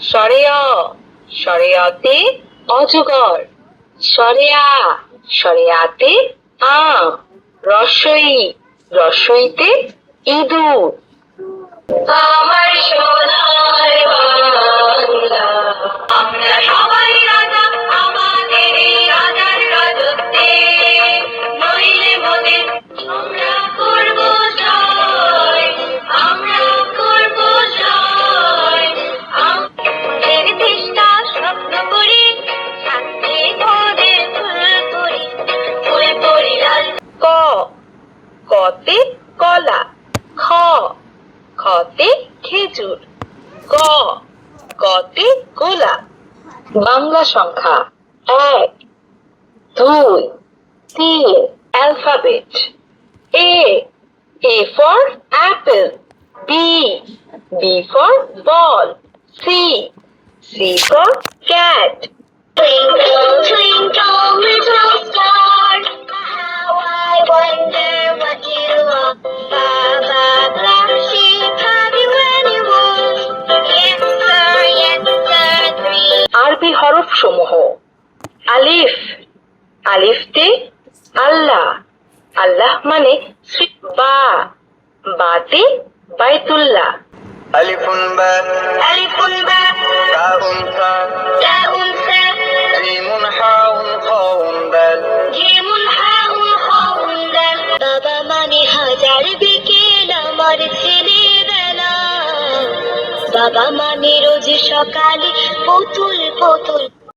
সরেয়া সরেয়াতে অজগর। সরেয়া সরেয়াতে আম রসই রসইতে ইঁদুর। আমার সোনার কতে কলা খ খতে খেজুর গ গতে গোলাপ। বাংলা সংখ্যা এক দুই তিন alphabet A A for apple B B for ball C C for cat Twinkle, twinkle, সমূহ। আলিফ আলিফতে আল্লাহ। আল্লাহ মানে বা বাতে বাইতুল্লাহ। আলিফুন বা আলিফুন বা তাউন তাউন বাবা মানে বাবা মানে রোজ সকালে পুতুল পুতুল